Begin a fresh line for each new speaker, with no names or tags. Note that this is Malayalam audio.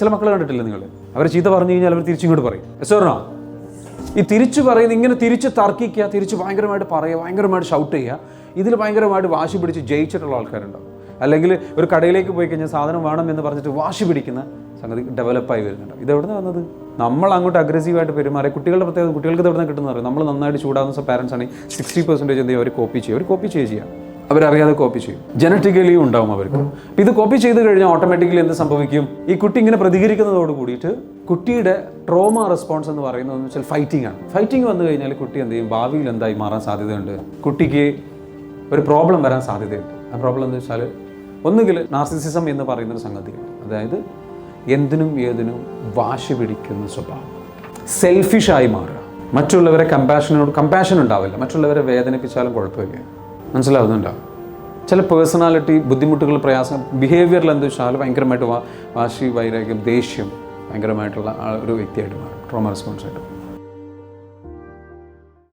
ചില മക്കളെ കണ്ടിട്ടില്ല നിങ്ങൾ? അവർ ചീത്ത പറഞ്ഞു കഴിഞ്ഞാൽ അവർ തിരിച്ചിങ്ങോട്ട് പറയും. എസോറിനോ ഈ തിരിച്ചു പറയുന്ന ഇങ്ങനെ തിരിച്ച് തർക്കിക്കുക തിരിച്ച് ഭയങ്കരമായിട്ട് പറയുക ഭയങ്കരമായിട്ട് ഷൗട്ട് ചെയ്യുക ഇതിൽ ഭയങ്കരമായിട്ട് വാശി പിടിച്ച് ജയിച്ചിട്ടുള്ള ആൾക്കാരുണ്ടാവും. അല്ലെങ്കിൽ ഒരു കടയിലേക്ക് പോയി കഴിഞ്ഞാൽ സാധനം വേണം എന്ന് പറഞ്ഞിട്ട് വാശി പിടിക്കുന്ന സംഗതി ഡെവലപ്പായി വരുന്നുണ്ട് ഇത് നിന്ന് വന്നത്? നമ്മൾ അങ്ങോട്ട് അഗ്രസീവായിട്ട് പെരുമാറി കുട്ടികളുടെ പ്രത്യേകത കുട്ടികൾക്ക് ഇത് എവിടെ നിന്ന് കിട്ടുന്നത് നമ്മൾ നന്നായിട്ട് ചൂടാകുന്ന പാരൻസ് ആണെങ്കിൽ സിക്സ്റ്റി പെർസെന്റേജ് എന്ത് ചെയ്യും അവർ കോപ്പി ചെയ്യുക അവർ കോപ്പി ചെയ്യുക അവരറിയാതെ കോപ്പി ചെയ്യും. ജനറ്റിക്കലി ഉണ്ടാവും അവർക്ക്. ഇത് കോപ്പി ചെയ്ത് കഴിഞ്ഞാൽ ഓട്ടോമാറ്റിക്കലി എന്ത് സംഭവിക്കും? ഈ കുട്ടി ഇങ്ങനെ പ്രതികരിക്കുന്നതോട് കൂടിയിട്ട് കുട്ടിയുടെ ട്രോമ റെസ്പോൺസ് എന്ന് പറയുന്നത് എന്ന് വെച്ചാൽ ഫൈറ്റിംഗ് ആണ്. ഫൈറ്റിംഗ് വന്നു കഴിഞ്ഞാൽ കുട്ടി എന്ത് ചെയ്യും? ഭാവിയിൽ എന്തായി മാറാൻ സാധ്യതയുണ്ട്? കുട്ടിക്ക് ഒരു പ്രോബ്ലം വരാൻ സാധ്യതയുണ്ട്. ആ പ്രോബ്ലം എന്ന് വെച്ചാൽ ഒന്നുകിൽ നാർസിസിസം എന്ന് പറയുന്നൊരു സംഗതിയാണ്. അതായത് എന്തിനും ഏതിനും വാശി പിടിക്കുന്ന സ്വഭാവം. സെൽഫിഷായി മാറുക. മറ്റുള്ളവരെ കമ്പാഷനോട് കമ്പാഷൻ ഉണ്ടാവില്ല. മറ്റുള്ളവരെ വേദനിപ്പിച്ചാലും കുഴപ്പമില്ല. മനസ്സിലാവുന്നുണ്ടോ? ചില പേഴ്സണാലിറ്റി ബുദ്ധിമുട്ടുകൾ പ്രയാസം ബിഹേവിയറിൽ എന്താ വെച്ചാൽ ഭയങ്കരമായിട്ട് വാശി വൈരാഗ്യം ദേഷ്യം ഭയങ്കരമായിട്ടുള്ള ഒരു വ്യക്തിയായിട്ട് മാറും. ട്രോമ റെസ്പോൺസ് ആയിട്ട്.